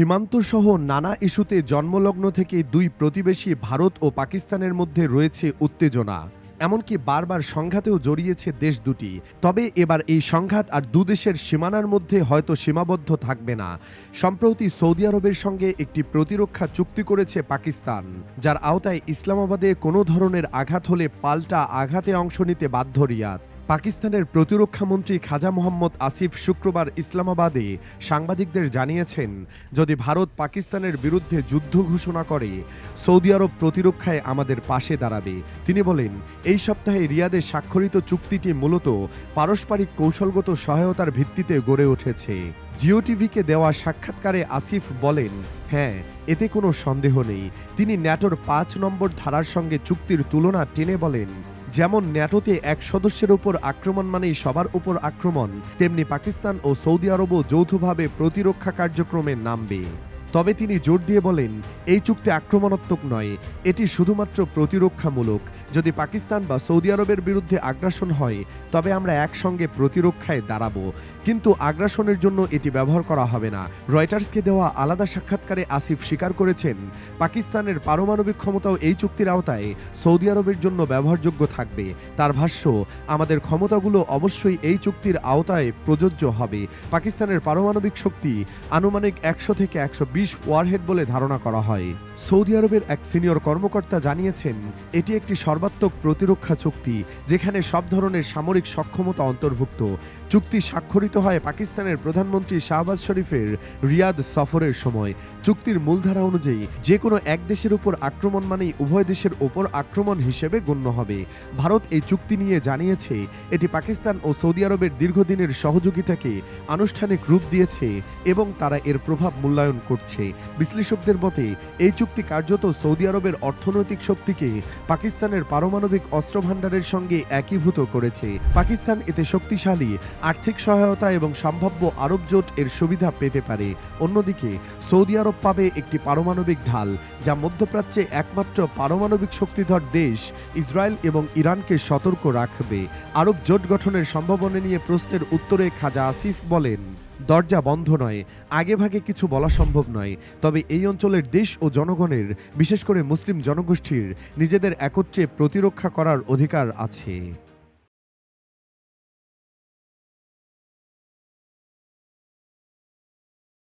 সীমান্তসহ নানা ইস্যুতে জন্মলগ্ন থেকে দুই প্রতিবেশী ভারত ও পাকিস্তানের মধ্যে রয়েছে উত্তেজনা। এমনকি বারবার সংঘাতেও জড়িয়েছে দেশ দুটি। তবে এবার এই সংঘাত আর দুদেশের সীমানার মধ্যে হয়তো সীমাবদ্ধ থাকবে না। সম্প্রতি সৌদি আরবের সঙ্গে একটি প্রতিরক্ষা চুক্তি করেছে পাকিস্তান, যার আওতায় ইসলামাবাদে কোনো ধরনের আঘাত হলে পাল্টা আঘাতে অংশ নিতে বাধ্য রিয়াদ। পাকিস্তানের প্রতিরক্ষামন্ত্রী খাজা মোহাম্মদ আসিফ শুক্রবার ইসলামাবাদে সাংবাদিকদের জানিয়েছেন, যদি ভারত পাকিস্তানের বিরুদ্ধে যুদ্ধ ঘোষণা করে, সৌদি আরব প্রতিরক্ষায় আমাদের পাশে দাঁড়াবে। তিনি বলেন, এই সপ্তাহে রিয়াদে স্বাক্ষরিত চুক্তিটি মূলত পারস্পরিক কৌশলগত সহায়তার ভিত্তিতে গড়ে উঠেছে। জিও টিভিকে দেওয়া সাক্ষাৎকারে আসিফ বলেন হ্যাঁ এতে কোনো সন্দেহ নেই। তিনি ন্যাটোর পাঁচ নম্বর ধারার সঙ্গে চুক্তির তুলনা টেনে বলেন যেমন ন্যাটোতে এক সদস্যের উপর আক্রমণ মানেই সবার উপর আক্রমণ, তেমনি পাকিস্তান ও সৌদি আরবও যৌথভাবে প্রতিরক্ষা কার্যক্রমে নামবে। তবে তিনি জোর দিয়ে বলেন, এই চুক্তি আক্রমণাত্মক নয়। এটি শুধুমাত্র প্রতিরক্ষামূলক। যদি পাকিস্তান বা সৌদি আরবের বিরুদ্ধে আগ্রাসন হয়, তবে আমরা একসঙ্গে প্রতিরক্ষায় দাঁড়াবো। কিন্তু আগ্রাসনের জন্য এটি ব্যবহার করা হবে না। রয়টার্সকে দেওয়া আলাদা সাক্ষাৎকারে আসিফ স্বীকার করেছেন, পাকিস্তানের পারমাণবিক ক্ষমতাও এই চুক্তির আওতায়। সৌদি আরবের জন্য ব্যবহারযোগ্য থাকবে। তার ভাষ্য, আমাদের ক্ষমতাগুলো অবশ্যই এই চুক্তির আওতায় প্রযোজ্য হবে। পাকিস্তানের পারমাণবিক শক্তি আনুমানিক একশো থেকে একশো বিশ ওয়ারহেড বলে ধারণা করা হয়। সৌদি আরবের এক সিনিয়র কর্মকর্তা জানিয়েছেন, এটি একটি সর্বাত্মক প্রতিরক্ষা চুক্তি, যেখানে সব ধরনের সামরিক সক্ষমতা অন্তর্ভুক্ত। চুক্তি স্বাক্ষরিত হয় পাকিস্তানের প্রধানমন্ত্রী শাহবাজ শরীফের রিয়াদ সফরের সময়। চুক্তির মূলধারা অনুযায়ী, যে কোনো এক দেশের উপর আক্রমণ মানেই উভয় দেশের ওপর আক্রমণ হিসেবে গণ্য হবে। ভারত এই চুক্তি নিয়ে জানিয়েছে, এটি পাকিস্তান ও সৌদি আরবের দীর্ঘদিনের সহযোগিতাকে আনুষ্ঠানিক রূপ দিয়েছে এবং তারা এর প্রভাব মূল্যায়ন করছে। বিশ্লেষকদের মতে, এই চুক্তি কার্যত সৌদি আরবের অর্থনৈতিক শক্তিকে পাকিস্তানের পারমাণবিক অস্ত্র ভাণ্ডারের সঙ্গে একীভূত করেছে। পাকিস্তান এতে শক্তিশালী, আর্থিক সহায়তা এবং সম্ভাব্য আরব জোট এর সুবিধা পেতে পারে। অন্যদিকে, সৌদি আরব পাবে একটি পারমাণবিক ঢাল, যা মধ্যপ্রাচ্যে একমাত্র পারমাণবিক শক্তিধর দেশ, ইসরায়েল এবং ইরানকে সতর্ক রাখবে। আরব জোট গঠনের সম্ভাবনা নিয়ে প্রশ্নের উত্তরে খাজা আসিফ বলেন। দরজা বন্ধ নয়, আগেভাগে কিছু বলা সম্ভব নয়। তবে এই অঞ্চলের দেশ ও জনগণের, বিশেষ করে মুসলিম জনগোষ্ঠীর, নিজেদের একত্রে প্রতিরক্ষা করার অধিকার আছে।